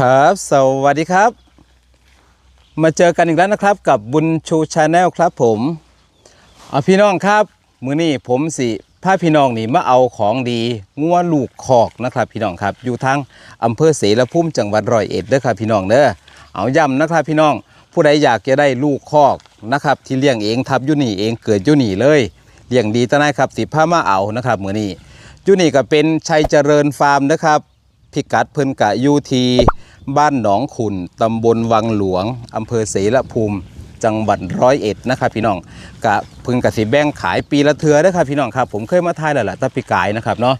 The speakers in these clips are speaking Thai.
ครับ สวัสดีครับ มาเจอกันอีกแล้วนะครับ กับบุญชูชาแนลครับผมเอาพี่น้องครับ มือนี้ผมสิพาพี่น้องนี่มาเอาของดีงัวลูกคอกนะครับ พี่น้องครับ อยู่ทางอำเภอเสรภูมิจังหวัดร้อยเอ็ดเด้อครับพี่น้องเด้อเอาย้ำนะครับ พี่น้องผู้ใดอยากจะได้ลูกคอกนะครับ ที่เลี้ยงเองทับยู่นี่เองเกิดยู่นี่เลยเลี้ยงดีตะนายครับสิพามาเอานะครับมือนี้ยู่นี่ก็เป็นชัยเจริญฟาร์มนะครับพิกัดเพิ่นกะยูที บ้านหนองขุนตำบลวังหลวงอำเภอเสรภูมิ จังหวัดร้อยเอ็ดนะครับพี่น้องกะพิ่นกะสิแบ่งขายปีละเทือนะครับพี่น้องครับผมเคยมาทายแล้วล่ะตะปีกายนะครับเนาะ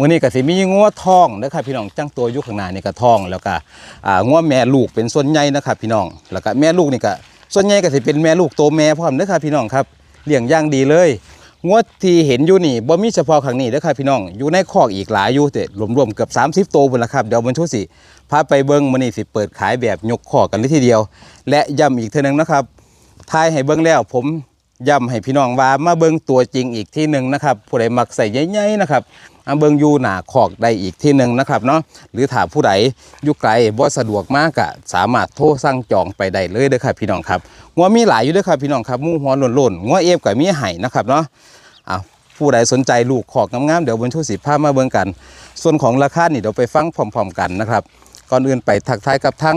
วันนี้กะสิมีงัวทองนะครับพี่น้องจังตัวยู่ข้างหน้านี่ก็ทอง แล้วก็อ่างัวแม่ลูกเป็นส่วนใหญ่นะครับพี่น้องแล้วก็แม่ลูกนี่ก็ส่วนใหญ่ก็สิเป็นแม่ลูกโตแม่พร้อมเด้อครับพี่น้องครับเลี้ยงย่างดีเลย งวดที่เห็นอยู่นี่บ่มีเฉพาะครั้งนี้เด้อครับพี่น้อง อยู่ในคอกอีกหลายอยู่แต่รวมๆเกือบ30โตวพุ่นละครับ เดี๋ยวบรรทุกสิพาไปเบิ่งมื้อนี้สิเปิดขายแบบยกคอกกันเลยทีเดียว และย้ำอีกเทื่อนึงนะครับทายให้เบิ่งแล้วผมย้ำให้พี่น้องว่ามาเบิ่งตัวจริงอีกที่หนึ่งนะครับผู้ใดมักใส่ใหญ่ๆนะครับมาเบิ่งอยู่หนาคอกได้อีกที่หนึ่งนะครับเนาะหรือถ้าผู้ใดอยู่ไกลบ่สะดวกมากก็สามารถโทรสั่งจองไปได้เลยเด้อครับพี่น้องครับงัวมีหลายอยู่เด้อครับพี่น้องครับมูหัวโล้นๆงัวเอฟก็มีให้นะครับเนาะ อะผู้ใดสนใจลูกขอกงามๆเดี๋ยวบนชูสิภาพมาเบิ่งกัน ส่วนของราคานี่เดี๋ยวไปฟังพร้อมๆกันนะครับ ก่อนอื่นไปทักทายกับทั้ง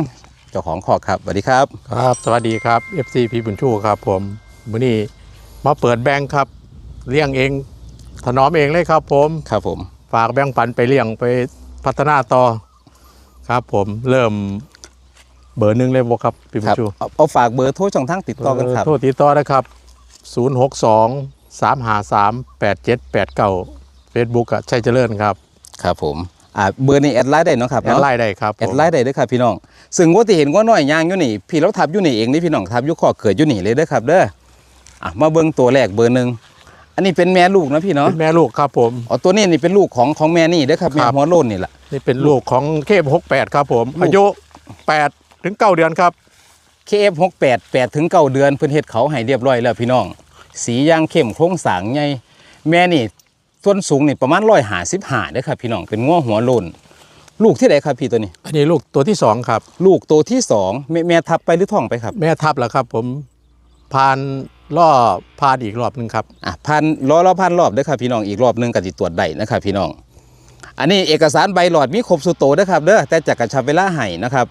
เจ้าของขอกครับสวัสดีครับ ครับ สวัสดีครับ FC พี่บุญชูครับผมมื้อนี้มาเปิดแบงค์ครับ เลี้ยงเอง ถนอมเองเลยครับผมครับผม ฝากแบงค์ปันไปเลี้ยงไปพัฒนาต่อครับผมเริ่มเบอร์หนึ่งเลยบ่ครับพี่บุคญรับชูเอาเอาฝากเบอร์โทรช่องทางติดต่อกันครับเโทษติดต่อนะครับ 062 353 8789 Facebook อะชัยเจริญครับ ครับผมอ่าเบอร์นี้แอดไลน์ได้เนาะครับแอดเนาะไลน์ได้ครับผมแอดไลน์ได้เด้อครับพี่น้อง ซึ่งว่าที่เห็นว่าน้อยยางอยู่นี่ พี่เราทับอยู่นี่เองนี่พี่น้องทับอยู่ขอกเกิดอยู่นี่เลยเด้อครับเด้ออะมาเบิ่งตัวแรกเบอร์หนึ่งอันนี้เป็นแม่ลูกนะพี่เนาะเป็นแม่ลูกครับผมอ๋อตัวนี้นี่เป็นลูกของของแม่นี่เด้อครับแม่ครับหัวโล้นนี่แหละนี่เป็นลูกของเคป68ครับผมลูกอายุ8ถึง9เดือนครับ KF68 8ถึง9เดือนเพิ่นเฮ็ดเขาให้เรียบร้อยแล้วพี่น้อง สีย่างเข้มโครงสร้างใหญ่แม่นี่ส่วนสูงนี่ประมาณ155เด้อครับพี่น้องเป็นง้อหัวโลนลูกที่ไหนครับพี่ตัวนี้ อันนี้ลูกตัวที่สองครับ ลูกตัวที่สองแม่แม่ทับไปหรือท้องไปครับ แม่ทับแล้วครับ ผมพานล่อพานอีกรอบหนึ่งครับอะพันรอรอพันรอบเด้อครับพี่น้องอีกรอบหนึงก็สิตรวจได้นะครับพี่น้อง อันนี้เอกสารใบหลอดมีครบสุดโตเด้อครับเด้อแต่จากกระชับเวลาให้นะครับ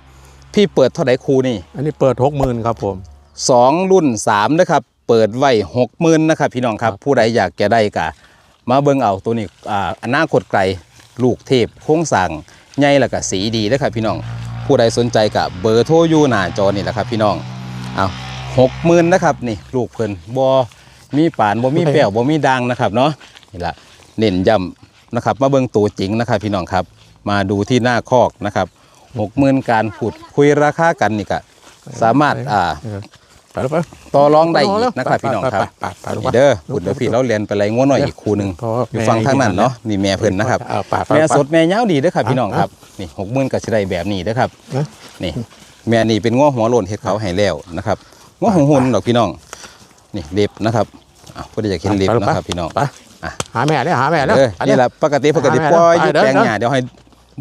พี่เปิดเท่าไหร่ครูนี่ อันนี้เปิดหกหมื่นครับผมสองรุ่นสามนะครับ เปิดไว้หกหมื่นนะครับพี่น้องครับผู้ใดอยากจะได้กะมาเบิ่งเอาตัวนี้อ่าอนาคตไกลลูกเทพโค้งสั่งใหญ่แล้วก็สีดีนะครับพี่น้อง ผู้ใดสนใจกะเบอร์โทรอยู่หน้าจอนี่แหละครับพี่น้องเอาหกหมื่นนะครับนี่ลูกเพิ่นบ่มีป่านบ่มีแป้วบ่มีดังนะครับเนาะนี่ละเน้นย้ำนะครับ มาเบิ่งตัวจริงนะครับพี่น้องครับ มาดูที่หน้าคอกนะครับหกหมื่นการพูดคุยราคากันนี่ก็สามารถอ่า ไปต่อรองได้อีกนะครับพี่น้องครับไปไปไปไปนี่เด้อบุญเด้อพี่เราเรียนไปไรงัวหน่อยอีกคูหนึ่งอยู่ฟังทางนั้นเนาะนี่แม่เพิ่นนะครับแม่สดแม่เยาดีเด้อครับพี่น้องครับนี่หกหมื่นก็สิได้แบบนี้เด้อครับนี่แม่นี่เป็นง้อหัวโลนเฮ็ดเขาให้แล้วนะครับง้อหงหุ่นดอกพี่น้องนี่เล็บนะครับเพิ่นอยากเห็นเล็บนะครับพี่น้องหาแม่เลยหาแม่แล้วออนี่แหละปกติปกติปล่อยอยู่แปลงหญ้าเดี๋ยวให้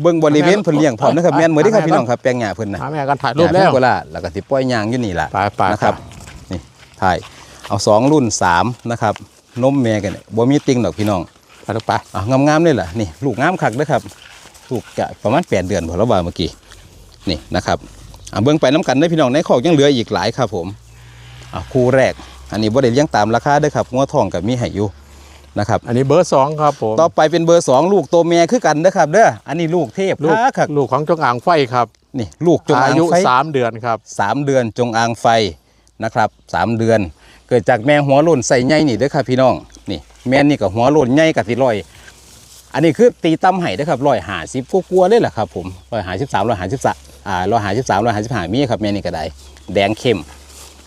เบิ่งบริเวณเพิ่นเลี้ยงพร้อมนะครับแม่นเหมือนที่ครับพี่น้องครับแปลงหญ้าเพิ่นน่ะหาแม่กันถ่ายรูปแล้วหญ้าเพิ่นก็ล่ะแล้วก็สิปล่อยยางอยู่นี่ล่ะไปไปนะครับนี่ถ่ายเอาสองรุ่นสามนะครับนมแม่กันเนี่ยบ่มีติงดอกพี่น้องไปแล้วไปอะงามๆเลยล่ะนี่ลูกงามคักเด้อครับลูกจะประมาณ8เดือนพอแล้วว่าเมื่อกี้นี่นะครับอะเบิ่งไปน้ำกันเด้อพี่น้องในคอกยังเหลืออีกหลายครับผมอะคู่แรกอันนี้บ่ได้เลี้ยงตามราคาเด้อครับงัวทองกับมีให้อยู่ นะครับ อันนี้เบอร์สองครับผมต่อไปเป็นเบอร์สองลูกตัวแม่คือกันเด้อครับเด้ออันนี้ลูกเทพลูกคักลูกของจงอ่างไฟครับนี่ลูกจงอาอางยุไฟสามเดือนครับสามเดือนจงอางไฟนะครับสามเดือน เกิดจากแม่หัวโล้นใส่ใหญ่นี่เด้อครับพี่น้องนี่แม่นี่กับหัวโล้นใหญ่กับที่ร้อย อันนี้คือตีตั้มไห้เด้อครับร้อยหาสิบกลัวๆเลยแหละครับผมร้อยหาสิบสามร้อยหาสิบสามอ่าร้อยหาสิบสามร้อยหาสิบห้ามีครับแม่นี่ก็ได้แดงเข้ม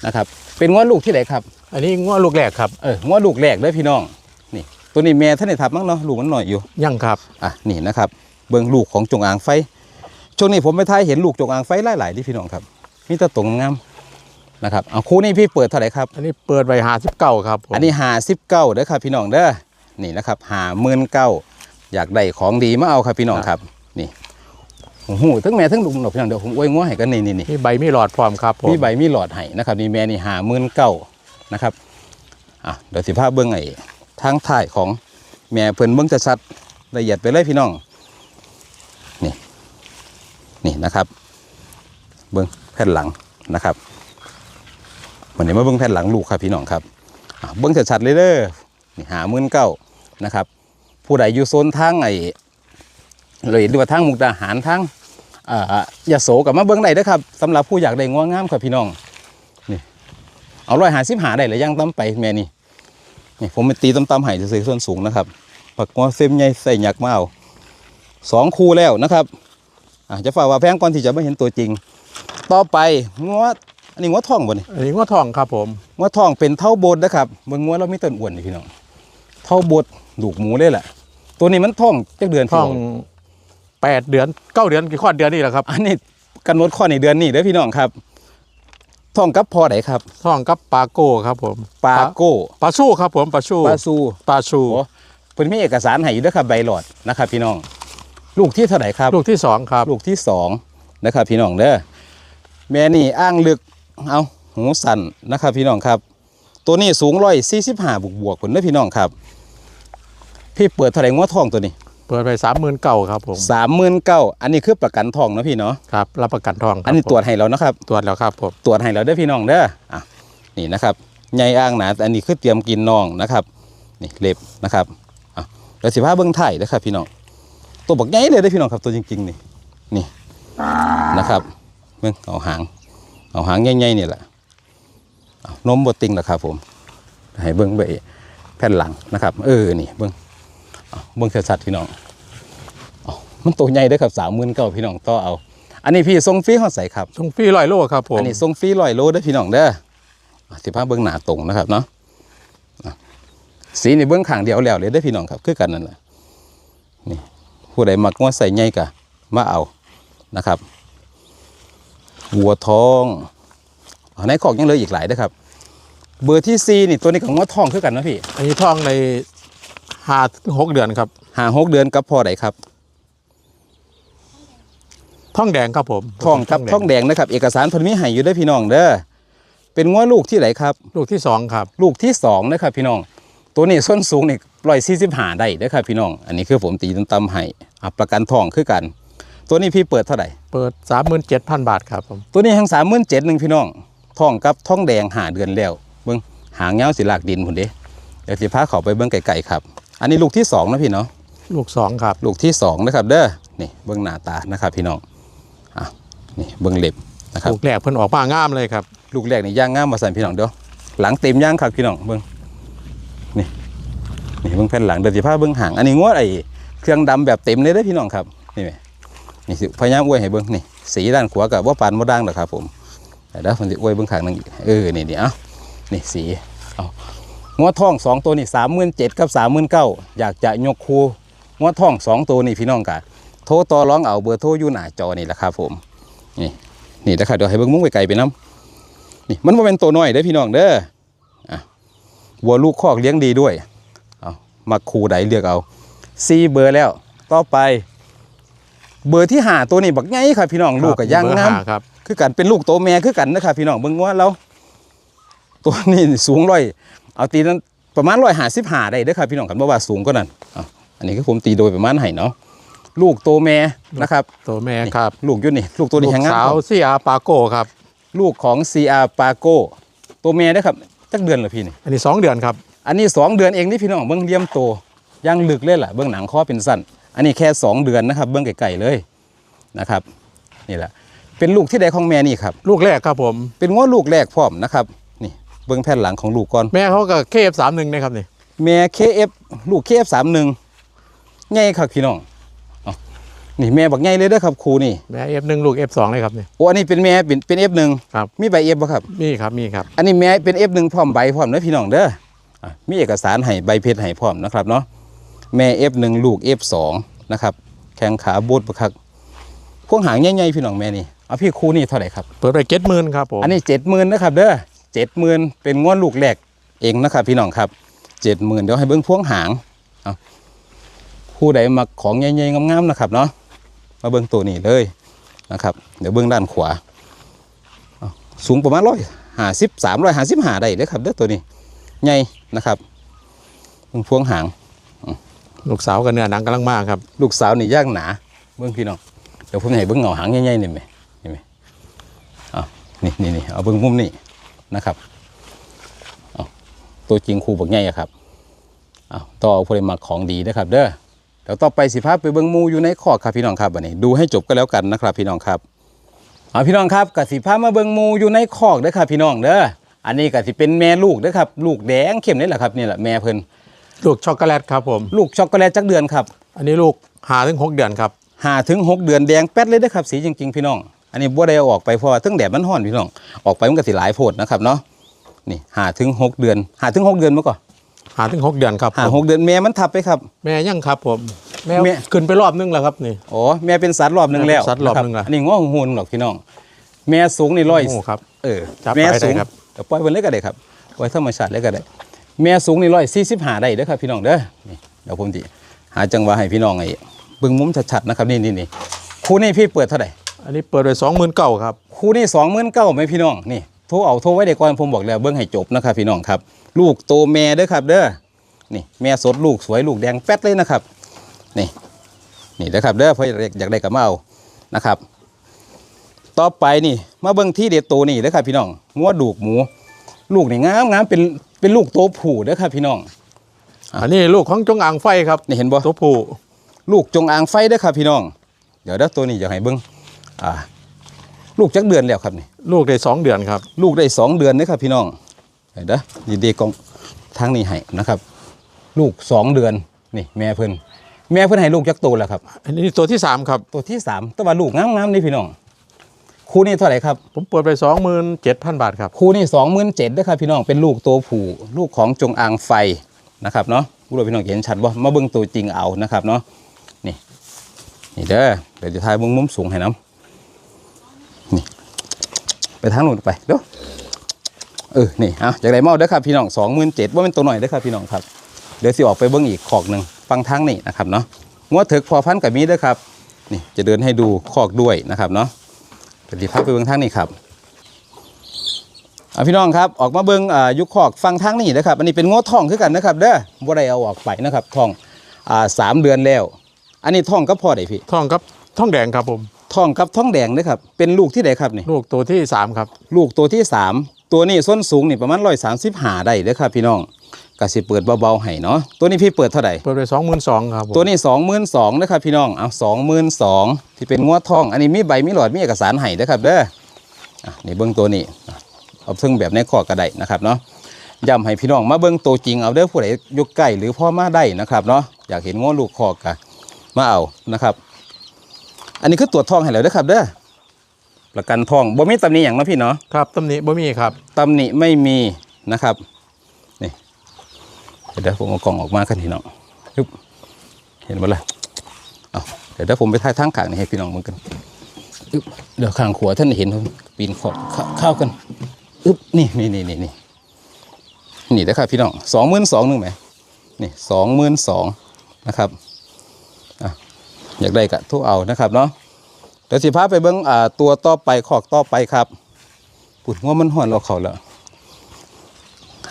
นะครับเป็นงวลูกที่ไหนครับ อันนี้ง้อลูกแรกครับเอองวลูกแรกเด้อพี่น้องนี่ ตัวนี้แม่ท่านได้ทับมั้งเนาะลูกมันหน่อยอยู่ยังครับอะนี่นะครับ เบิ่งลูกของจงอางไฟช่วงนี้ผมไปท้ายเห็นลูกจงอางไฟหลายๆที่พี่น้องครับมีแตะตรงงามนะครับเอาคู่นี้พี่เปิดเท่าไหร่ครับ อันนี้เปิดไว้หาสิบเก้าครับผมอันนี้หาสิบเก้าเด้อครับพี่น้องเด้อนี่นะครับหาหมื่นเก้าอยากได้ของดีมาเอาครับพี่น้องครับนี่หโอ้โหทั้งแม่ทั้งลูกหนกพี่น้องเดี๋ยวผมอวยงัวให้กันนี่นี่นี่มีใบมีหลอดพร้อมครับผมมีใบมีหลอดให้นะครับนี่แม่นี่หาหมื่นเก้านะครับอะเดี๋ยวสิภาพเบื้องไอ้ ทางถ่ายของแม่เพิ่นเบื้องจะชัดละเอียดไปเลยพี่น้องนี่นี่นะครับ เบื้องแผ่นหลังนะครับวันนี้มาเบื้องแผ่นหลังลูกครับพี่น้องครับเบื้องจะชัดเลยเด้อนี่หามื่นเก้านะครับ ผู้ใดอยู่โซนทางไอ้เลยหรือว่าทางมุกดาหารทางอ่ายาโสกับมาเบิ้งได้เด้ครับสำหรับผู้อยากได้งัวงามครับพี่น้องนี่เอาร้อยหาสิบหาได้หรือยังต้มไปแม่นี่ นี่ผมไปตีต้มๆให้ซื้อๆส่วนสูงนะครับปักงัวเซมใหญ่ใส่หยักมาเอาสองคู่แล้วนะครับอะจะฝากว่าแพงก่อนที่จะไม่เห็นตัวจริง ต่อไปงัวอันนี้งัวทองบ่นี่อันนี้งัวทองครับผมงัวทองเป็นเท่าโบดนะครับเบิ่งงัวเราไม่ต้นอ้วนนี่พี่น้องเท่าโบดลูกหมูเลยแหละตัวนี้มันท่องจักเดือนทพี่องน้แปดเดือนเก้าเดือนกี่ข้อเดือนนี่แหละครับ อันนี้กำหนดข้อในเดือนนี้เด้อพี่น้องครับ ท่องกับพอไหนครับทองกับปลาโก้ครับผมปลาโก้ปลาชูครับผมปลาชูปลาซูปลาชูโอ้เพิ่นมีเอกสารให้อยู่ด้วยครับใบหลอดนะครับ พี่น้อง ลูกที่เท่าไหร่ครับ ลูกที่สองครับ ลูกที่สองนะครับ พี่น้องเด้อแม่นี่อ้างลึกเอาหูสั่นนะครับพี่น้องครับ ตัวนี้สูงร้อยสี่สิบห้าบวกบวกๆผลเด้อพี่น้องครับ พี่เปิดเท่าไหร่งวทองตัวนี้ เปิดไปสามหมื่นเก้าครับผมสามหมื่นเก้าอันนี้คือประกันทองนะพี่เนาะครับรับประกันทองคบอันนี้ผมตรวจให้แล้วนะครับตรวจแล้วครับผมตรวจให้เราเด้อพี่น้องเด้ออะนี่นะครับใหญ่อ่างหนาแต่อันนี้คือเตรียมกินน้องนะครับ นี่เล็บนะครับอะแล้วสิพาเบิ้งไทยนะครับพี่น้องตัวบักใหญ่เลยเด้อพี่น้องครับตัวจริงๆนี่นี่นะครับเบิ้งเอาหางเอาหางใหญ่ๆนี่แหละเอานมบดติงแหละครับผมให้เบิ้งไปแผ่นหลังนะครับ เออนี่เบิ้ง เอาเบิ้งชัดๆพี่น้องเอามันตัวใหญ่เด้อครับสามหมื่นเก้าพี่น้องต่อเอา อันนี้พี่ทรงฟรีเขาใส่ครับส่งฟรีร้อยโลครับผมอันนี้ส่งฟรีร้อยโลเด้อพี่น้องเด้ออะสิพาเบื้องหน้าตรงนะครับเนาะอะสีนี่เบื้องข้างเดียวแล้วเลยเด้อพี่น้องครับคือกันนั่นแหละนี่ผู้ใดมักว่าใส่ใหญ่กะมาเอานะครับวัวทองเอาในของยังเหลืออีกหลายเด้อครับ เบอร์ที่ซีนี่ตัวนี้ของวัวทองคือกันนะพี่อันนี้ทองใน ห้าถึงหกเดือนครับหาหกเดือนกับพอใดครับทองแดงครับผมทองกับทองแดงนะครับ เอกสารเพันมีให้อยู่เด้อพี่น้องเด้อเป็นงัวลูกที่ไหนครับ ลูกที่สองครับ ลูกที่สองนะครับพี่น้อง ตัวนี้ส้นสูงนี่ร้อยสี่สิบห้าได้นะครับพี่น้อง อันนี้คือผมตีตำๆให้อะประกันทองคือกัน ตัวนี้พี่เปิดเท่าไหร่ เปิดสามหมื่นเจ็ดพันบาทครับผมตัวนี้ทั้งสามหมื่นเจ็ดหนึ่งพี่น้องทองกับทองแดงหาเดือนแล้วเบิ้งหางเงาสิลากดินพุ่นเด้เดี๋ยวสิพาเขาไปเบิ้งไก่ๆครับ อันนี้ลูกที่สองนะพี่เนาะลูกสองครับ ลูกที่สองนะครับ เด้อนี่เบิ้งหน้าตานะครับพี่น้องอะนี่เบิ้งเล็บนะครับลูกแรกเพิ่นออกมางามเลยครับลูกแรกนี่ย่างงามมาสั่นพี่น้องเด้อหลังเต็มย่างครับพี่น้องเบิ้งนี่นี่เบิ้งแผ่นหลังเดี๋ยวสิพาเบิ้งหางอันนี้งวดไอ้เครื่องดำแบบเต็มเลยเด้อพี่น้องครับนี่ไหมนี่สิพยายามอวยให้เบิ้งนี่สีด้านขวากับว่าปานบ่ดังหรอกครับผมแต่เดี๋ยวผมจะอวยเบิ้งข้างหนึงอีกเออนี่นี่เอ้านี่สีเอา งวดทองสองตัวนี่สามหมื่นเจ็ดกับสามหมื่นเก้าอยากจะยกคูงวดทองสองตัวนี่พี่น้องกะโทรต่อร้องเอาเบอร์โทรอยู่หน้าจอนี่แหละครับผมนี่นี่นะครับเดี๋ยวให้เบิ้งมุ้งไกลๆไปน้ำนี่มันว่าเป็นตัวน้อยเด้อพี่น้องเด้ออะวัวลูกคอกเลี้ยงดีด้วยเอามาคูใดเลือกเอาซีเบอร์แล้ว ต่อไป เบอร์ที่หาตัวนี้บักไงครับพี่น้องลูกกับย่างเบอร์งามห้ครับคือกันเป็นลูกโตแม่คือกันนะครับพี่น้องเบิ่งว่าเราตัวนี้สูงร้อย เอาตีนั้นประมาณร้อยหาสิบหาได้เด้อครับพี่น้องกันบ่ว่าสูงก็นั่นอะอันนี้คือผมตีโดยประมาณให้เนาะลูกโตแม่นะครับตัวแม่ครับ ลูกอยุ่นี่ลูกตัวนี้ลูกแหงงามสาวครับเสียปาโก้ครับ ลูกของ CR p a g o ตัวเมียได้อครับจักเดือนเหรอพี่นี่อันนี้สองเดือนครับอันนี้2เดือนเองนี่พี่น้องเบื้องเลี่ยมโตย่างลึกเลยล่ะเบื้องหนังข้อเป็นสั้นอันนี้แค่2เดือนนะครับ เบื้องไก่ๆเลยนะครับนี่แหละเป็นลูกที่ใดของแม่นี่ครับ ลูกแรกครับผม เป็นง้อลูกแรกพร้อมนะครับนี่ เบื้องแผ่นหลังของลูกก่อน แม่เขาก็เคฟสามหนึ่งนะครับนี่แม่ KF ลูก KF31 ใหญ่ครับพี่น้องเอานี่แม่บักใหญ่เลยเด้อครับครูนี่แม่เอฟหนึ่งลูกเอฟสองเลยครับนี่โอ้อันนี้เป็นแม่เป็นเป็น F1 ครับมีใบ F บ่ครับมีครับมีครับ อันนี้แม่เป็น F1 พร้อมใบพร้อมนะพี่น้องเด้ออะมีเอกสารให้ใบเพชรให้พร้อมนะครับเนาะแม่ F1 ลูก F2 นะครับแข้งขาบูดประคักพวกหางใหญ่ๆพี่น้องแม่นี่เอาพี่ครูนี่เท่าไหร่ครับเปิดไปเจ็ดหมื่นครับผมอันนี้เจ็ดหมื่นนะครับเด้อ เจ็ดหมื่นเป็นง้วนลูกแรกเองนะครับพี่น้องครับเจ็ดหมื่นเดี๋ยวให้เบิ้งพวงหางเอาผู้ใดมาของใหญ่ๆงามๆนะครับเนาะมาเบิ้งตัวนี้เลยนะครับ เดี๋ยวเบื้องด้านขวาเอาสูงประมาณร้อยห้าสิบสามร้อยห้าสิบห้าได้เลยครับเด้อตัวนี้ใหญ่นะครับเบื้องพวงหางลูกสาวกับเนื้อหนังกำลังมากครับ ลูกสาวนี่ย่างหนาเบื้องพี่น้องเดี๋ยวผมให้เบื้องเหงาหางใหญ่ๆนี่ไหมนี่ไหมเอานี่นี่นี่เอาเบื้องมุมนี่ นะครับเอาตัวจริงครูบักใหญ่อะครับเอาต่อเอาพลมาของดีนะครับ เด้อเดี๋ยวต่อไปสิพาไปเบื้องหมูอยู่ในคอกครับพี่น้องครับอันนี้ ดูให้จบก็แล้วกันนะครับ พี่น้องครับเอาพี่น้องครับกสิพามาเบื้องหมูอยู่ในคอกเด้อครับ พี่น้องเด้ออันนี้กสิเป็นแม่ลูกเด้อครับ ลูกแดงเข้มนี่แหละครับนี่แหละแม่เพิ่นลูกช็อกโกแลตครับผม ลูกช็อกโกแลตจักเดือนครับ อันนี้ลูกหาถึงหกเดือนครับหาถึงหกเดือนแดงแป๊ดเลยเด้อครับ สีจริงๆ พี่น้อง อันนี้บ่ได้เอาออกไปเพราะว่าทั้งแดดมันร้อนพี่น้องออกไปมันก็สิหลายโพดนะครับเนาะนี่หาถึงหกเดือนหาถึงหกเดือนมาก่อนหาถึงหกเดือนครับหาผมหกเดือนแม่มันทับไปครับ แม่ยังครับผมแม่แม่ขึ้นไปรอบนึงแล้วครับนี่อ๋อแม่เป็นสัตว์รอบหนึ่งแล้วแม่เป็นสัตว์รอบหนึ่งะคละอันนี้ง้อหูนหรอกพี่น้อง แม่สูงนี่ร้อยโอ้ครับเออจับแม่ไปได้สูงครับเดี๋ยวปล่อยเพิ่นเลยก็ได้ครับปล่อยธรรมชาติเลยก็ได้ แม่สูงนี่ร้อยสี่สิบห้าได้เด้อครับพี่น้องเด้อนี่เดี๋ยวผมจิหาจังหวะให้พี่น้องไอ้เบิ่งมุมชัดๆนะครับนี่นี่นี่คู่นี้พี่เปิดเท่าไหร่ อันนี้เปิดไปสองหมื่นเก้าครับคู่นี้สองหมื่นเก้าไหมพี่น้องนี่โทรเอาโทรไว้เดี๋ยวก่อนผมบอกแล้วเบิ้งให้จบนะครับพี่น้องครับ ลูกโตแม่เด้อครับ เด้อนี่แม่สดลูกสวยลูกแดงแป๊ดเลยนะครับ นี่นี่เด้อครับเด้อเพื่ออยากได้กับมาเอานะครับ ต่อไปนี่มาเบิ้งที่เด็ดโตนี่เด้อครับพี่น้องงัวดูกหมู ลูกนี่งามงามเป็นเป็นลูกโตผู้เด้อครับพี่น้องอันนี้ลูกของจงอางไฟครับนี่เห็นบ่ตัวผู้ลูกจงอางไฟเด้อครับพี่น้อง เดี๋ยวเด้อตัวนี้อยากให้เบิ้ง อ่าลูกจักเดือนแล้วครับนี่ลูกได้สองเดือนครับ ลูกได้สองเดือนนะครับพี่น้องเห็นเด้อดีเดกองทางนี้ให้นะครับ ลูกสองเดือนนี่แม่เพิ่นแม่เพิ่นให้ลูกจักโตแล้วครับอันนี้ตัวที่สามครับ ตัวที่สามแต่ว่าลูกงามๆนี่พี่น้องคู่นี้เท่าไหร่ครับผมเปิดไปสองหมื่นเจ็ดพันบาทครับคู่นี้สองหมื่นเจ็ดนะครับพี่น้องเป็นลูกตัวผู้ลูกของจงอางไฟนะครับเนาะผู้ดูพี่น้องเห็นชัดว่ามาเบิ่งตัวจริงเอานะครับเนาะนี่นี่เด้อเดี๋ยวจะถ่ายเบิ่งมุมสูงให้น้ำนี่ ไปทางนู้นไปเด้อเออนี่เอาจากไรเมาเด้อครับพี่น้องสองหมื่นเจ็ดว่าเป็นตัวหน่อยเด้อครับพี่น้องครับเดี๋ยวสิออกไปเบิ้งอีกขอกหนึ่งฟังทางนี่นะครับเนาะงวดถิกพอพันกับมีเด้อครับนี่จะเดินให้ดูขอกด้วยนะครับเนาะเดี๋ยวสิพาไปเบิ้งทางนี่ครับอะพี่น้องครับออกมาเบิ้งอ่ายุคขอกฟังทางนี่นะครับอันนี้เป็นงวดทองคือกันนะครับเด้อบ่ได้เอาออกไปนะครับทองอ่าสามเดือนแล้ว อันนี้ทองก็พอได้พี่ท่องครับท่องแดงครับผม ทองกับทองแดงนะครับ เป็นลูกที่ไหนครับนี่ลูกตัวที่สามครับ ลูกตัวที่3ตัวนี้ส้นสูงนี่ประมาณร้อยสามสิบหาได้เด้อครับพี่น้องก็สิเปิดเบาๆให้เนาะตัวนี้พี่เปิดเท่าไหร่เปิดไปสองหมื่นสองครับผมตัวนี้สองหมื่นสองนะครับพี่น้องเอาสองหมื่นสองที่เป็นงวดทอง อันนี้มีใบมีหลอดมีเอกสารให้เด้อครับเด้ออะนี่เบิ้งตัวนี้อะเอาเพิ่งแบบในข้อกระไดนะครับเนาะย้ำให้พี่น้องมาเบิ้งตัวจริงเอาเด้อผู้ใดอยุกใกล้หรือพ่อมาได้นะครับเนาะอยากเห็นงวดลูกคอกกะมาเอานะครับ อันนี้คือตรวจทองให้แล้วเด้อครับเด้อประกันทองบ่มีตำหนิอย่างเนาะพี่เนาะครับตำหนิบ่มีครับตำหนิไม่มีนะครับนี่เดี๋ยวผมเอากล่องออกมากันพี่น้องฮึบเห็นบ่ล่ะเอาเดี๋ยวเดี๋ยวผมไปถ่ายทางขางนี่ให้พี่น้องเหมือนกันอึบเดี๋ยวข้างขวาท่านเห็นผมปีนขอบเข้าเข้ากันอึบนี่นี่นี่นี่นี่นี่นะครับพี่น้องสองหมื่นสองหนึ่งไหมนี่สองหมื่นสองนะครับอะ อยากได้กะทุกเอานะครับเนาะเดี๋ยวสิพาไปเบิ้งอ่าตัวต่อไปขอกต่อไปครับปุดหัวมันห่อนเราเขาแล้ว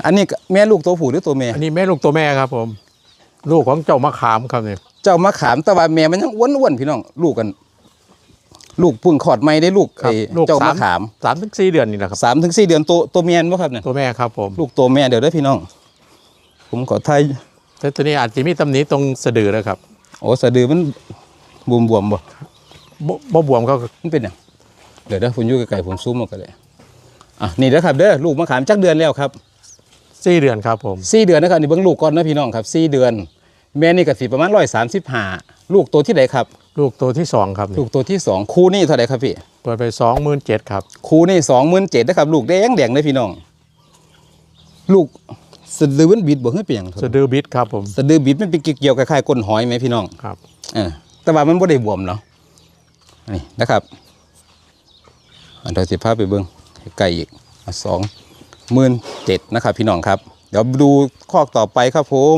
อันนี้ก็แม่ลูกตัวผู้หรือตัวแม่อันนี้แม่ลูกตัวแม่ครับผม ลูกของเจ้ามะขามครับเนี่ยเจ้ามะขามแต่ว่าแม่มันยังอ้วนๆพี่น้องลูกกัน ลูกพุ่งขอดไม่ได้ลูกครับไอ้ลูกเจ้ามะสามขามสามถึงสี่เดือนนี่แหละครับสามถึงสี่เดือนตัวตัวเมียนวะครับเนี่ยตัวแม่ครับผมลูกตัวแม่เดี๋ยวได้อพี่น้อง ผมขอไทยแต่ตัวนี้อาจจะมีตำหนิตรงสะดือนะครับ โอ้สะดือมัน บวมบวมๆบ่บ่บ่บวมก็มันเป็นหยังเดี๋ยวเด้อผมอยู่ไกลๆผมซูมออกกันเลยอะนี่เด้อครับเด้อลูกมะขามจักเดือนแล้วครับสี่เดือนครับผมสี่เดือนนะครับนี่เบิ่งลูกก่อนนะพี่น้องครับสี่เดือน แม่นี่ก็สิประมาณร้อยสามสิบห้าลูกตัวที่ไหนครับ ลูกตัวที่สองครับลูกตัวที่สองคู่นี่เท่าไหร่ครับพี่เปิดไปสองหมื่นเจ็ดครับครูนี่สองหมื่นเจ็ดนะครับ ลูกแดงแดงเลยพี่น้อง ลูกสะดือมันบิดบ่ให้เป็นหยังครับสะดือบิดครับผมสะดือบิดมันเป็นเกี่ยวกับคล้ายๆก้นหอยไหมพี่น้องครับเออ แต่ว่ามันบ่ได้บวมเนาะนี่นะครับอันเดี๋ยวสิพาไปเบิ่งใกล้อีกสองหมื่นเจ็ดนะครับ พี่น้องครับ เดี๋ยวดูคอกต่อไปครับผม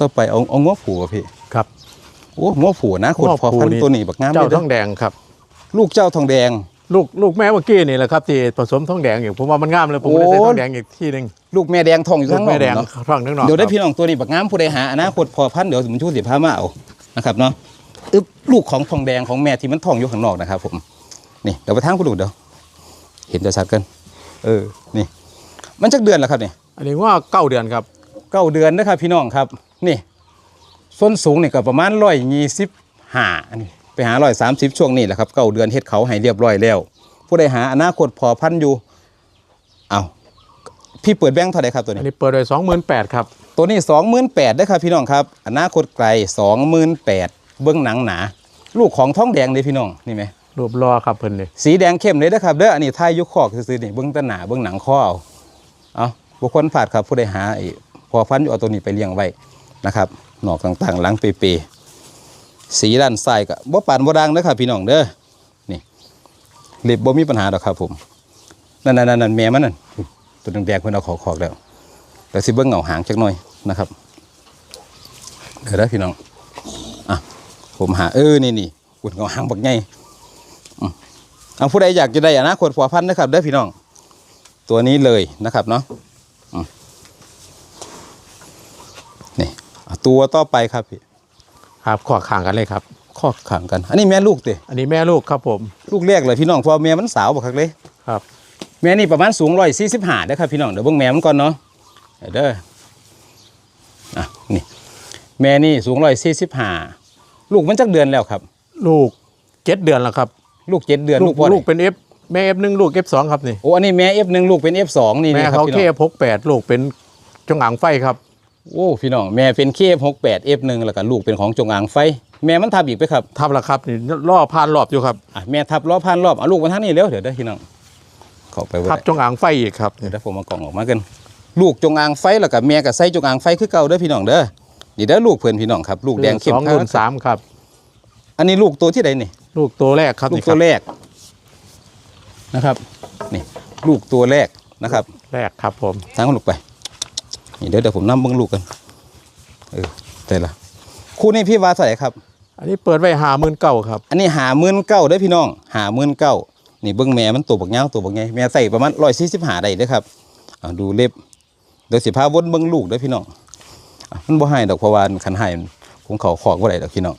ต่อไปเอาเอางวผูกอะพี่ครับโอ้หัวผูนะขดหัวพอผูพันนี่ธุ์ตัวนี้บักงามเจ้าเลยเด้ทองแดงครับ ลูกเจ้าทองแดง ลูกลูกแม่เมื่อกี้นี่แหละครับที่ผสมทองแดงอยู่ผมว่ามันงามเลยผมไม่ได้ใส่โอ้ทองแดงอีกที่หนึ่งลูกแม่แดงทองอยู่ลูข้ากงนอแม่กแดงเนาะท้องทั้งนอกเดี๋ยวได้ครับพี่น้องตัวนี้บักงามผู้ใดหาอนาคตพอพันธุ์เดี๋ยวผมชูสิพามาเอานะครับเนาะอึบลูกของทองแดงของแม่ที่มันทองอยู่ข้างนอกนะครับ ผมนี่เดี๋ยวไปทางผู้ดูเดี๋ยวเห็นจะชัดกันเออนี่ มันจักเดือนแล้วครับเนี่ย อันนี้ว่าเก้าเดือนครับ เก้าเดือนนะครับพี่น้องครับ นี่ ส้นสูงนี่ก็ประมาณร้อยยี่สิบห้า ไปหาร้อยสามสิบช่วงนี้แหละครับเก้าเดือนเฮ็ดเขาให้เรียบร้อยแล้ว ผู้ใดหาอนาคตพอพันธุ์อยู่เอาพี่เปิดแบงค์เท่าไหร่ครับตัวอันนี้นี้เปิดไว้สองหมื่นแปดครับตัวนี้สองหมื่นแปดได้ครับพี่น้องครับอนาคตไกลสองหมื่นแปดเบื้องหนังหนา ลูกของท้องแดงเลยพี่น้องนี่ไหมรูปรอครับเพิ่นเลยสีแดงเข้มเลยนะครับเด้ออันนี้ท้ายยุคคอกซื้อๆนี่เบื้องต้นหนาเบื้องหนังข้อเอาเอาบุคคลผาดครับผู้ใดหาไอ้พอพันธุ์อยู่เอาตัวนี้ไปเลี้ยงไว้นะครับหนอกต่างๆหลังเปรย์ๆ สีด้านซ้ายก็บ่ปานบ่ดังนะครับพี่น้องเด้อนี่เล็บบ่มีปัญหาดอกครับผมนั่นนั่นนั่นแม่มันนั่นตัวแดงๆเพิ่นเอาขอกๆแล้วเดี๋ยวสิเบิ่งเหงาหางจักหน่อยนะครับเดี๋ยวได้อพี่น้องอะผมหาเออนี่นี่อุดเหงาหางบักใหญ่เอาผู้ใดอยากจะได้อนาคตผัวพันนะครับเด้อพี่น้อง ตัวนี้เลยนะครับเนาะนี่ตัวต่อไปครับพี่ ครับขอข่างกันเลยครับ ข้อขังกัน อันนี้แม่ลูกติอันนี้แม่ลูกครับผม ลูกแรกเลยพี่น้องเพอแม่มันสาวบักคักเลยครับ แม่นี่ประมาณสูงร้อยสี่สิบห้าเด้อครับพี่น้องเดี๋ยวเบิ่งแม่มันก่อนเนาะเด้ออะนี่ แม่นี่สูงร้อยสี่สิบห้าลูกมันจักเดือนแล้วครับ ลูกเจ็ดเดือนแล้วครับ ลูกเจ็ดเดือนลูลูกกพ่อลูกเป็นเอฟแม่เอฟหนึ่งลูกเอฟสองครับนี่โอ้อันนี้แม่เอฟหนึ่งลูกเป็นเอฟสองนี่แม่นี่ครับเขาพี่เคน้องพกแปดลูกเป็นจงอางไฟครับ โอ้พี่น้องแม่เป็นเคฟหกแปดเอฟหนึ่งแล้วก็ลูกเป็นของจงอางไฟ แม่มันทับอีกไปครับทับแล้วครับนี่ล่อพานรอบอยู่ครับอะแม่ทับล้อพันรอบเอาลูกมาทางนี้เร็วเดี๋ยวเด้อพี่น้องเข้าไปไว้ทับจงอางไฟอีกครับเดี๋ยวได้ผมมากล่องออกมากันลูกจงอางไฟแล้วก็แม่กับไส้จงอางไฟคือเก่าเด้อพี่น้องเด้อนี่เด้อลูกเพื่อนพี่น้องครับลูกแดงเข้มสองครัรุ่บนสามครับ อันนี้ลูกตัวที่ใดนี่ ลูกตัวแรกครับลูกนี่คตัรัวบแรกนะครับนี่ลูกตัวแรกนะครับ แรกครับผมทางลูกไปนี่ เดี๋ยวเดี๋ยวผมนำเบิ้งลูกกันเออได้ละคู่นี้พี่ว่าเท่าไหร่ครับ อันนี้เปิดไว้หาหมื่นเก้าครับ อันนี้หาหมื่นเก้าเด้อพี่น้องหาหมื่นเก้านี่เบิ้งแม่มันตัวบักเงาวตัวบักไงแม่ใส่ประมาณร้อยสี่สิบหาได้เด้อครับอ่าดูเล็บเดี๋ยวสิพาวนเบิ้งลูกเด้อพี่น้องอะมันบ่ให้ดอกเพราะว่าคันให้มันผมเขาขอกบ่ได้ดอกพี่น้อง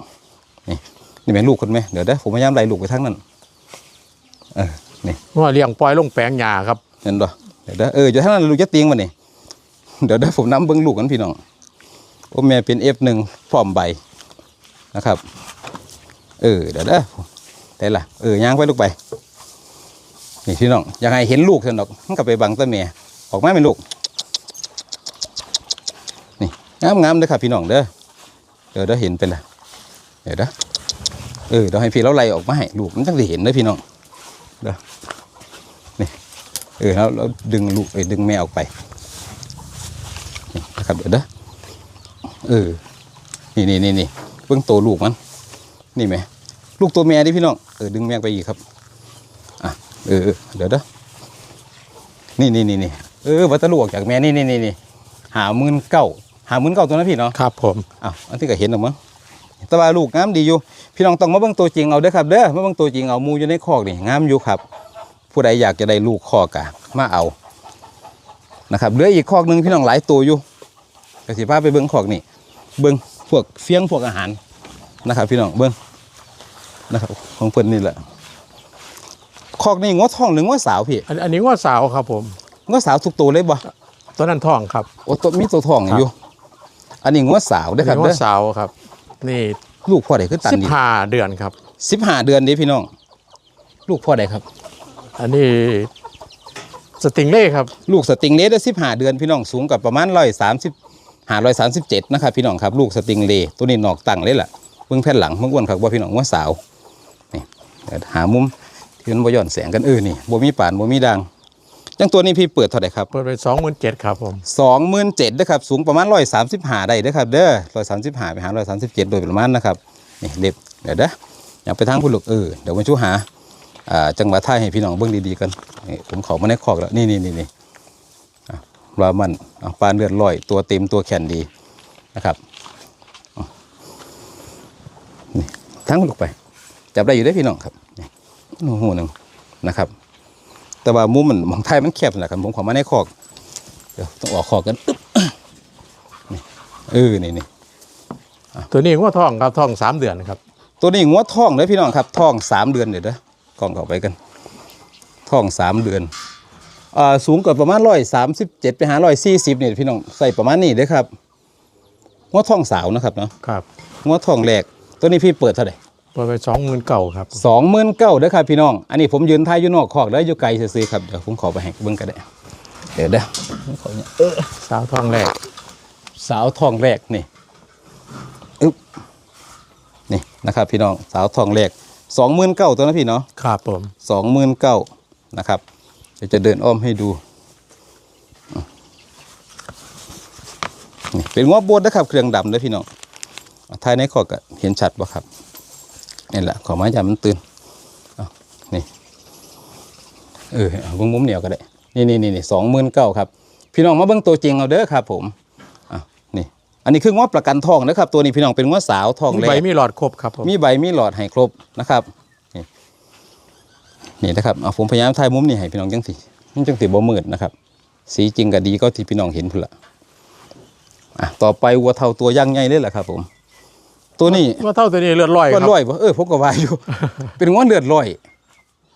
นี่นี่แม่นลูกคนไหมเดี๋ยวเด้อผมพยายามไล่ลูกไปทางนั้นเออนี่ว่าเลี้ยงปล่อยลงแปลงหญ้าครับเห็นบ่เดี๋ยวเด้อเอออยู่ทางนั้นลูกจะเตียงมานี่ เดี๋ยวเด้ผมนํเบิ้งลูกกันพี่น้องโอ้แม่เป็น F1 พร้อมใบนะครับ เออเดี๋ยวเด้อได้ละเออย่างไปลูกไปนี่พี่น้องยากให้เห็นลูกเถอะดอกมันกลับไปบังต้นเมียออกมาเป็นลูกนี่งามงามๆเด้อครับพี่น้องเด้อเดี๋ยวเด้อเห็นเป็นละเดี๋ยวเด้อเออเดี๋ยวให้พี่เราไล่ออกมาให้ลูกมันจังได้เห็นเด้อพี่น้องเด้อนี่เออแล้วเราดึงลูกเอ้ยดึงแม่ออกไป นี่นะครับเดี๋ยวเด้อเออ นี่นี่นี่นี่เบื้องโตวลูกมัน นี่ไหม ลูกตัวแม่ดิพี่น้อง เออดึงแม่ไปอีกครับ อะ เออเออเดี๋ยวเด้อนี่นี่นี่นี่เออวัตถุออกจากแม่นี่นี่นี่นี่หาหมื่นเก้าหาหมื่นเก้าตัวนั้นพี่เนาะ ครับผม อ้าว อันที่ก็เห็นหรอมั้งแต่ว่าลูกงามดีอยู่ พี่น้องต้องมาเบิ่งตัวจริงเอาเด้อครับ เด้อ มาเบิ่งตัวจริงเอาหมูอยู่ในคอกนี่งามอยู่ครับ ผู้ใดอยากจะได้ลูกคอกะมาเอา นะครับเหลืออีกคอกหนึงพี่น้องหลายตัวอยู่ก็สิพาไปเบิ่งคอกนี่เบิ่งพวกเฟี้ยงพวกอาหารนะครับ พี่น้องเบิ่งนะครับของเพิ่นนี่แหละคอกนี่งวทองหรืองัวสาวพี่อันอันนี้ว่าสาวครับผมงัวสาวทุกตัวเลยบ่ตัวนั้นท้องครับโอ้ตัวมีตัวทองอยู่ อันนี้งัวสาวเด้อครับอันนี้เด้ว่าอสาวครับ นี่ลูกพ่อใดคือตันสิบดีห้าเดือนครับสิบห้าเดือนนี้พี่น้อง ลูกพ่อใดครับ อันนี้ สติงเล่ครับ ลูกสติงเลสได้สิบห้าเดือนพี่น้องสูงกับประมาณร้อยสามสิบหาร้อยสามสิบเจ็ดนะครับพี่น้องครับลูกสติงเลตัวนี้นอกตังเลยล่ะเบื้องแผ่นหลังเมื่อวันครับว่าพี่น้องว่าสาวนี่เดี๋ยวหามุมที่มันบ่ย้อนแสงกันเออนี่บ่มีป่านบ่มีดังจังตัวนี้พี่เปิดเท่าไหร่ครับเปิดไปสองหมื่นเจ็ดครับผมสองหมื่นเจ็ดนะครับสูงประมาณร้อยสามสิบห้าได้เด้อครับเด้อร้อยสามสิบห้าไปหาร้อยสามสิบเจ็ดโดยประมาณนะครับนี่เล็บเดี๋ยวเด้ออยากไปทางผู้ลูกเออเดี๋ยวมาช่วยหา อ่าจังหวะท้ายให้พี่น้องเบิ่งดีๆกันนี่ผมเขามาในคอกแล้วนี่นี่นี่นี่ว่ามันเอาปลาเลือดลอย ตัวเต็มตัวแข็งดีนะครับทั้งลูกไป จับได้อยู่ได้อพี่น้องครับนี่หูหนึ่งนะครับ แต่ว่ามุมมันมองไทยมันแคบนั่นแหละครับผมขอมาในคอกเดี๋ยวต้องออกคอกกันอึ๊บนี่เออนี่นี่ตัวนี้ว่าท้องครับท้องสามเดือนครับ ตัวนี้งัวท้องเลยพี่น้องครับท้องสามเดือนเดี๋ยวเด้อ กล่องเข้าไปกันท้องสามเดือนอ่าสูงกว่าประมาณร้อยสามสิบเจ็ดไปหาร้อยสี่สิบเนี่ยพี่น้องใส่ประมาณนี้เด้อครับงัวท้องสาวนะครับเนาะครับงัวท้องแรกตัวนี้พี่เปิดเท่าไหร่เปิดไปสองหมื่นเก่าครับสองหมื่นเก้าเด้อครับพี่น้อง อันนี้ผมยืนท้ายอยู่นอกคอกแล้วอยู่ไกลซื้อๆครับเดี๋ยวผมขอไปให้เบิ่งกันได้เดี๋ยวเด้อผมขอเนี่ยเออสาวท้องแรก สาวทองแรกนี่อึ๊บนี่นะครับพี่น้องสาวทองแรก สองหมื่นเก้าตัวนะพี่เนาะครับผมสองหมื่นเก้านะครับเดี๋ยวจะเดินอ้อมให้ดูนี่เป็นงวโบดนะครับ เครื่องดำเด้อพี่น้องท้ายในคอกก็เห็นชัดบ่ครับนี่แหละขอไม้ยามันตื่นเอานี่เออเอาเบิ้งมุมเหนียวก็ได้ นี่นี่นี่สองหมื่นเก้าครับ พี่น้องมาเบิ้งตัวจริงเอาเด้อครับผมอะนี่ อันนี้คืองวประกันทองนะครับ ตัวนี้พี่น้องเป็นงวสาวทองมีแรใบกมีหลอดครบครับผมมีใบมีหลอดให้ครบนะครับ นี่นี่นะครับเอาผมพยายามถ่ายมุมนี่ให้พี่น้องจังสิมันจังสิบ่มืดนะครับ สีจริงก็ดีก็ที่พี่น้องเห็นพุ่นละอะต่อไปวัวเท่าตัวย่างใหญ่เลยแหละครับ ผม ตัวนี้ว่าเท่าตัวนี้เลือดลอยคก็รับร้อยบ่เออผมก็ว่าอยู่ เป็นงวเลือดร้อย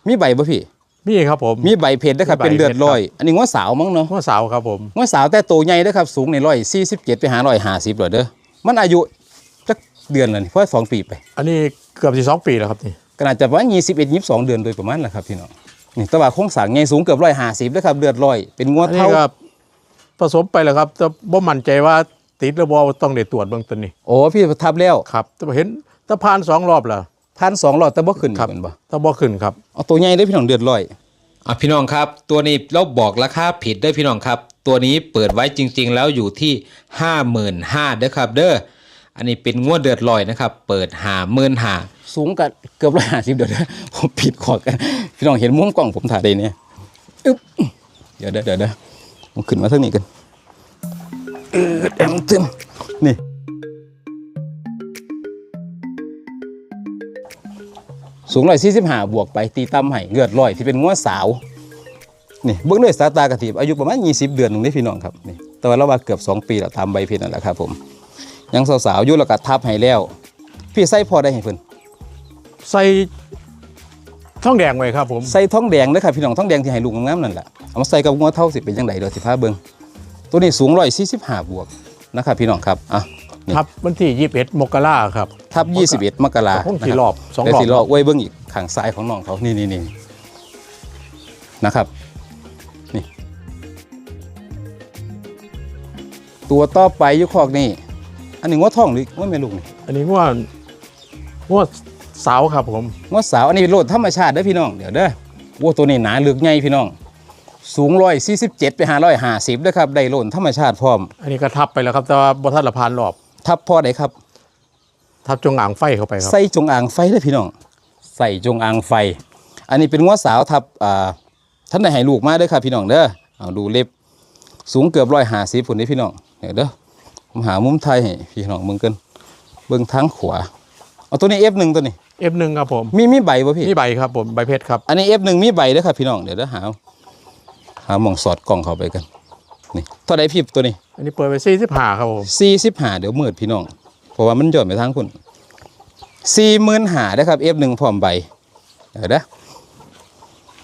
มีใบบ่พี่ มีครับผม มีใบเพชรนะครับมีใบเป็นเลือดเพชรครับร้อย อันนี้งวสาวมั้งเนาะว่าสาวครับผมงวสาวแต่โตวใหญ่นะครับ สูงในร้อยสี่สิบเจ็ดไปหาร้อยห้าสิบเลยเด้อ มันอายุจักเดือนเลยนี่เพราะสองปีไป อันนี้เกือบสิสองปีแล้วครับนี่ก็น่าจะประมาณยี่สิบเอ็ดยี่สิบสองเดือนโดยประมาณแหละครับพี่น้อง นี่แตว่าโครงสร้างใหญ่สูงเกือบร้อยห้าสิบด้วยครับเดือดร้อย เป็นงวอัดนนี้เท่าก็ผสมไปแล้วครับแต่บ่มั่นใจว่าติดหรือบ่ต้องได้ตรวจเบื้องต้นนี่ โอ้พี่ทับแล้ว ครับ แต่เห็นแตะพานสองรอบแล้ว พันสองหลอดแต่บ่ขึ้นครับเป็นบ่แต่บ่ขึ้นครับเอาตัวใหญ่ได้อพี่น้องเดือดร้อยอะพี่น้องครับ ตัวนี้เราบอกราคาผิดเด้อพี่น้องครับ ตัวนี้เปิดไว้จริง ๆ แล้วอยู่ที่55,000เด้อครับ เด้ออันนี้เป็นงวดเดือดลอยนะครับ เปิดหาหมื่นหาสูงกับเกือบร้อยห้าสิบเดี๋ยวเด้อผมผิดขอดกันพี่น้องเห็นมุมกล้องผมถ่ายได้เนี่ยอึ๊บเดี๋ยวเด้อเดี๋ยวเด้อผมขึ้นมาทางนี้กันเออแอมตึมนี่ สูงร้อยสี่สิบห้าบวกไปตีตั้มให้เลือดร้อยที่เป็นงวดสาวนี่เบื้องด้วยสายตากระถิบอายุประมาณ20เดือนหนึ่งได้พี่น้องครับนี่แต่ว่าเราว่าเกือบ2ปีแล้วทำใบเพชรนั่นแหละครับผมยังสาวๆอยู่แล้วก็ทับให้แล้ว พี่ใส่พอได้ให้เพิ่นใส่ท่องแดงไว้ครับผมใส่ท้องแดงเด้อครับพี่น้องท้องแดงที่ให้ลูกงามๆนั่นแหละเอามาใส่กับงัวเท่าสิเป็นจังไดเดี๋ยวสิพาเบิ่งตัวนี้สูง145บวกนะครับพี่น้องครับอะ นี่ครับวันที่21มกราครับ ทับ 21 มกราคงนะสี่ครรับอบสองเดี๋ยวรอบสิรอไว้เบิ่งอีกข้างซ้ายของน้องเขานี่นี่นี่นะครับ นี่ ตัวต่อไปอยุคอกนี่ อันนี้งัวทองหรืองัวแม่ลูกนี่อันนี้ว่าว่าสาวครับผมงัวสาวอันนี้เป็นโลดธรรมชาติเด้อพี่น้องเดี๋ยวเด้อวัวตัวนี้หนาเลือกใหญ่พี่น้อง สูงร้อยสี่สิบเจ็ดไปหาร้อยห้าสิบด้วยครับได้โลนธรรมชาติพร้อม อันนี้ก็ทับไปแล้วครับแต่ว่าบทัดละพานรอบ ทับพ่อได้ครับ ทับจงอ่างไฟเข้าไปครับ ใส่จงอางไฟเลยพี่น้อง ใส่จงอางไฟ อันนี้เป็นงัวสาวทับอ่าท่านได้ให้ลูกมาเด้อครับพี่น้องเด้อเอาดูเล็บสูงเกือบร้อยห้าสิบผลนี้พี่น้องเดี๋ยวเด้อผมหามุมไทยให้พี่น้องเบิ่งกันเบิ่งทางขวาเอาตัวนี้ F1 ตัวนี้ F1 ครับผม มีมีใบบ่พี่นี่ใบครับผมใบเพชรครับ อันนี้ F1 มีใบเด้อครับพี่น้องเดี๋ยวเด้อหาหาหมองสอดกล่องเข้าไปกัน นี่เท่าไดพี่ตัวนี้อันนี้เปิดไป45ครับผม45เดี๋ยวมืดพี่น้องเพราะว่ามันย่อนไปทางคุณ40,000หาได้อครับ F1 พร้อมใบเดี๋ยวเด้อ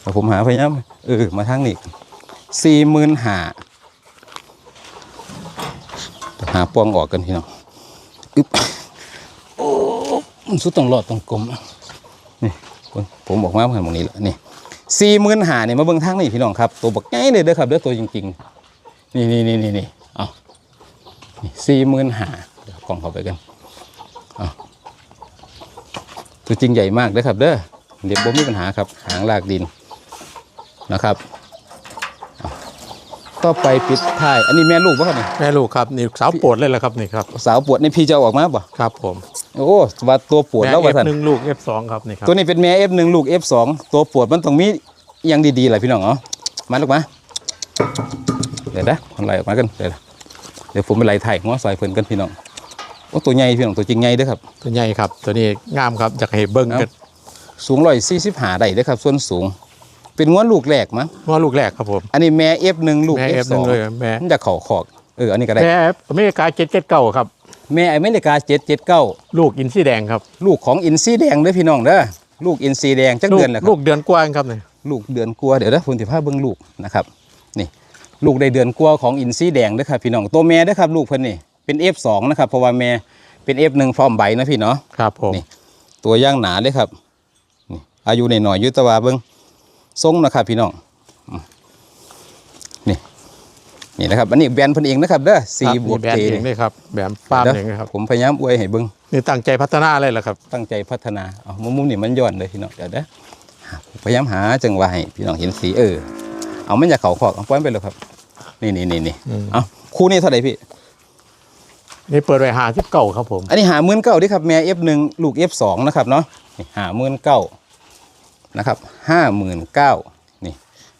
เดี๋ยวผมหาพยายามเออมาทางนี้40,000หาหาปวงออกกันพี่น้องอึ๊บโอ้มันสุดต้องรอดต้องกลมนี่ผมผมบอกมาเมื่อตรงนี้แหละนี่สี่หมื่นหาเนี่ยมาเบิ่งทางนี่พี่น้องครับ ตัวบักใหญ่เลยเด้อครับเด้อตัวจริง ๆ นี่นี่นี่นี่นี่เอาสี่หมื่นหาเดี๋ยวกล่องเข้าไปกันเอาตัวจริงใหญ่มากเด้อครับ เด้อเดี๋ยวบ่มีปัญหาครับ หางลากดินนะครับเอาต่อไปปิดท้าย อันนี้แม่ลูกป่ะครับนี่แม่ลูกครับนี่สาวโปวดเลยแหละครับนี่ครับสาวปวดในพี่จะเอาออกมาป่ะครับผมโอ้ว่าตัวปวดแม่แล้วว่าสัน F1 ลูก F2 ครับนี่ครับตัวนี้เป็นแม่ F1 ลูก F2 ตัวปวดมันต้องมีอหยังดีๆแหละพี่น้องเนาะมาลูกมาเดี๋ยวนะคนไล่ออกมากันเดี๋ยวนะเดี๋ยวผมไปไล่ถ่ายหัวซอยเพิ่นกันพี่น้องโอ้ตัวใหญ่พี่น้องตัวจริงใหญ่เด้อครับตัวใหญ่ครับ ตัวนี้งามครับอยากให้เบิ้งเอ้ากันสูงร้อยสี่สิบหาได้เด้อครับ ส่วนสูง เป็นงวลูกแรกมั้งว่าลูกแรกครับผมอันนี้แม่เอฟหนึ่งลูกแม่เอเอฟฟสนึองงเลยแม่มันจะเข่าขอกเอออันนี้ก็ได้แม่อเมริกาเจ็ดเจ็ดเก้าครับแม่อเมริกาเจ็ดเจ็ดเก้าลูกอินซีแดงครับ ลูกของอินซีแดงเด้อพี่น้องเด้อลูกอินซีแดงจักลูกเดือนแหละคลูรับกเดือนกว่าเองครับเนี่ยลูกเดือนกลัวาเดี๋ยวนะคุณสิภาพเบิ่งลูกนะครับ นี่ ลูกได้เดือนกลัวาของอินซีแดงเด้อครับพี่น้องตัวแม่เด้อครับลูกเพิ่นนี่เป็น F2 นะครับเพราะว่าแม่เป็น F1 ฟอร์มใบนะพี่เนาะครับผมนี่ตัวย่างหนาเลยครับนี่อายุในหน่อยๆอยุตวาเบิ้งทรงนะครับพี่น้องอืมนี่นี่นะครับอันนี้แบรนด์เพิ่นเองนะครับเด้อสีครับบวกมีแบรนเทด์เองนี่เลยครับแบรนด์ฟาร์มเด้อเองเลยครับผมพยายามอวยให้เบิ้งนี่ตั้งใจพัฒนาเลยเหรอครับ ตั้งใจพัฒนาเอามุมมุมนี่มันย้อนเลยพี่น้องเดี๋ยวเด้อพยายามหาจังหวะให้พี่น้องเห็นสีเออ เอามันอยากเขาขอกเอาป้อนไปเลยครับ นี่นี่นี่นี่อืม เอาคู่นี้เท่าไหร่พี่ นี่เปิดไว้หาที่เก่าครับผม อันนี้หาหมื่นเก้าดิครับแม่ F1 ลูก F2 นะครับเนาะนี่หาหมื่นเก้านะครับห้าหมื่นเก้านี่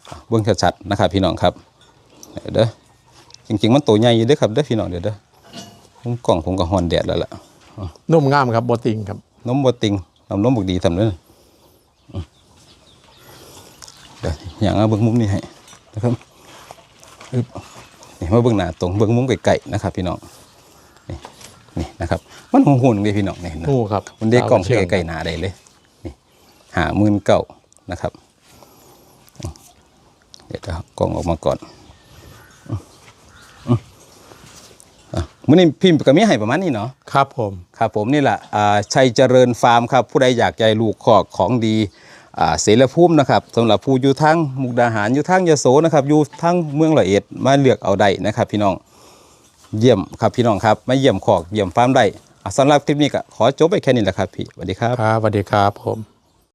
อะเบื้องชัดๆนะครับพี่น้องครับเดี๋ยวเด้อจริงๆมันตัวใหญ่อยู่เด้อครับเด้อพี่น้องเดี๋ยวเด้อผมกล่องผมก็ฮอนแดดแล้วล่ะนุ่มงามครับโบติงครับนมบติงนมนมบุกดีทำเด้ออืมเดี๋ยวอย่างเอาเบื้องมุมนี้ให้ นะครับอึ๊บนี่มาเบื้องหน้าตรงเบื้องมุมไก่ๆนะครับ พี่น้องนี่นี่นะครับ มันหุ่นๆเลยพี่น้องนี่เห็นไหมงูครับมันได้กล่องเชื่ที่ไก่หนาได้เลยนี่หาหมื่นเก่านะครับเดี๋ยวจะเอากล่องออกมาก่อนอืมอะมื่อนี้พิมพ์กับมีให้ประมาณนี้เนาะครับผมครับผมนี่แหละอ่าชัยเจริญฟาร์มครับ ผู้ใดอยากใจลูกคอกของดีอ่า เสรภูมินะครับสำหรับผู้อยู่ทั้งมุกดาหารอยู่ทั้งยโสนะครับอยู่ทั้งเมืองละเอ็ดมาเลือกเอาได้นะครับ พี่น้องเยี่ยมครับพี่น้องครับมาเยี่ยมขอกเยี่ยมฟาร์มได้อ่สำหรับคลิปนี้ก็ขอจบไปแค่นี้แหละครับพี่สวัสดีครับครับสวัสดีครับผม